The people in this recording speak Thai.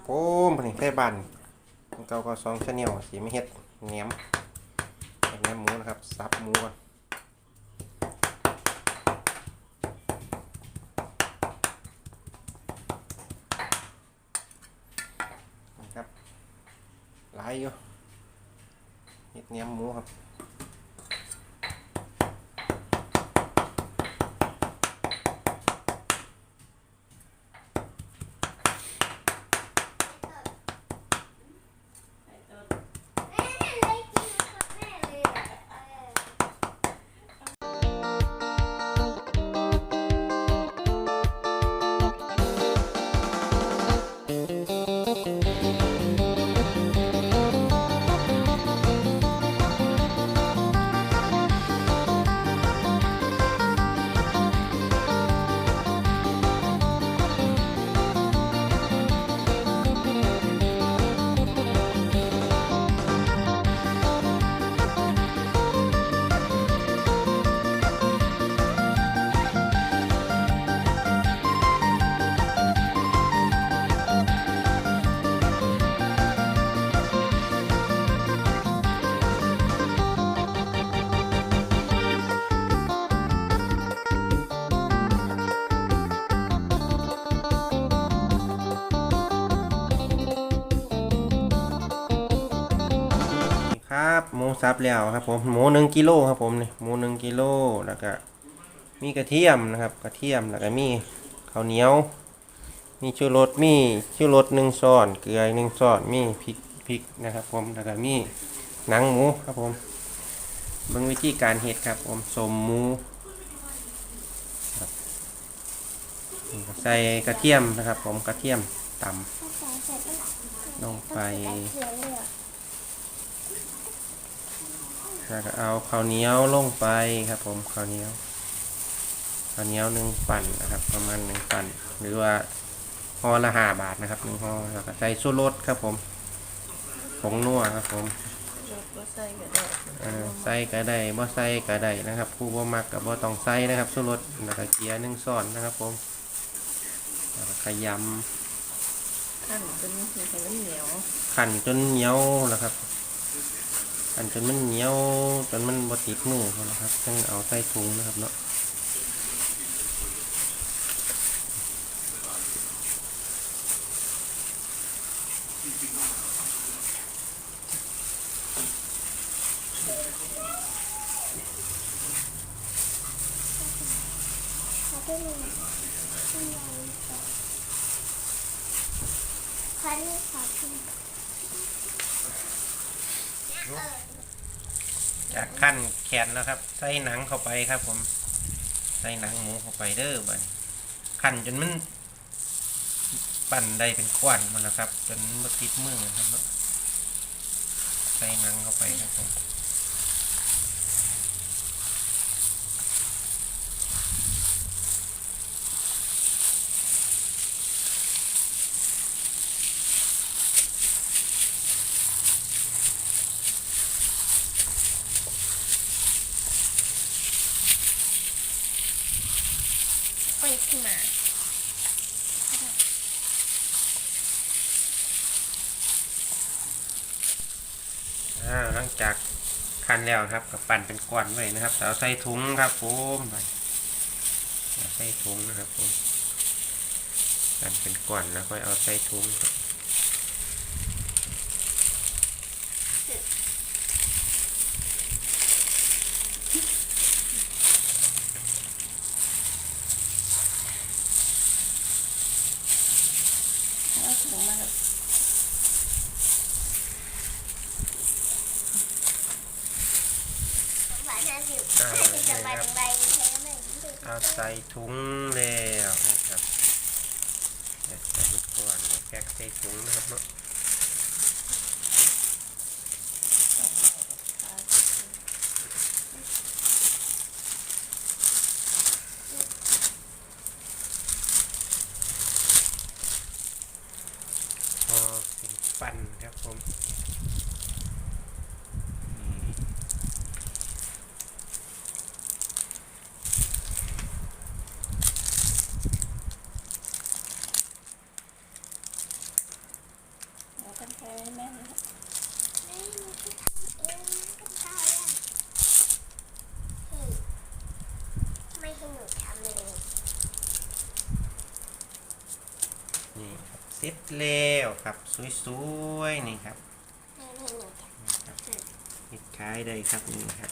ครับผมผลิตไฟบันเก่าก็สองชาแนลสีไม่เฮ็ดแหนมแหนมหมูนะครับสับหมูก่อนครับหลายอยู่เฮ็ดแหนมหมูครับ ครับหมูสับแล้วครับผมหมูหนึ่งกิโลครับผมนี่หมูหนึ่งกิโลแล้วก็มีกระเทียมนะครับ กระเทียมแล้วก็มีข้าวเหนียว มีชูรสมีชูรสหนึ่งช้อนเกลือหนึ่งช้อนมีพริกพริกนะครับ ผมแล้วก็มีหนังหมูครับผมเบิ่งวิธีการเฮ็ดครับผมสมหมูใส่กระเทียมนะครับ ผมกระเทียมตำลงไป แล้วก็เอาข้าวเหนียวลงไปครับผมข้าวเหนียวข้าวเหนียวหนึ่งปั่นนะครับ ประมาณหนึ่งปั่น หรือว่าห่อละห้าบาทนะครับหนึ่งห่อแล้วก็ใส่ชูรสครับผมผงนัวครับผมรถก็ใส่ก็ได้เอ่อใส่ก็ได้บ่ใส่ก็ได้นะครับ ผู้บ่มักก็บ่ต้องใส่นะครับชูรสแล้วก็เกลือหนึ่งช้อนนะครับผมแล้วก็ขยขั้นจนมันให้มันเหนียวำขั่นจนเหนียวแล้วครับ ขั่นจนมันเหนียวจนมันบ่ติดมือพุ่นะครับต้งเอาใส่ถุงนะครับเนาะคันนี้ขอกิน จากขั้นแขนแล้วครับ ใส่หนังเข้าไปครับ ผม ใส่หนังหมูเข้าไปเด้อบันขั้นจนมันปั่นได้เป็นก้อนหมันแล้วครับ จนมันติดมือครับใส่หนังเข้าไปครับผม ไปขึ้นมาหลังจากคั้นแล้วครับก็ปั่นเป็นก้อนไว้นะครับเอาใส่ถุงครับผมใส่ถุงนะครับผมปั่นเป็นก้อนแล้วค่อยเอาใส่ถุงครับ เอาถุงมาแบบ หวานห้าสิบ อ่า ห้าสิบ นะครับเอาใส่ถุงแล้วนะครับใส่ใส่อนแล้วแพ็คใส่ถุงนะครับเนาะพอสินปั่นครับผมนี่ นี่ค รับเสร็จแล้วครับ สวยๆนี่ครับนี่นี่นี่เฮ็ดขายได้ครับนี่ครับ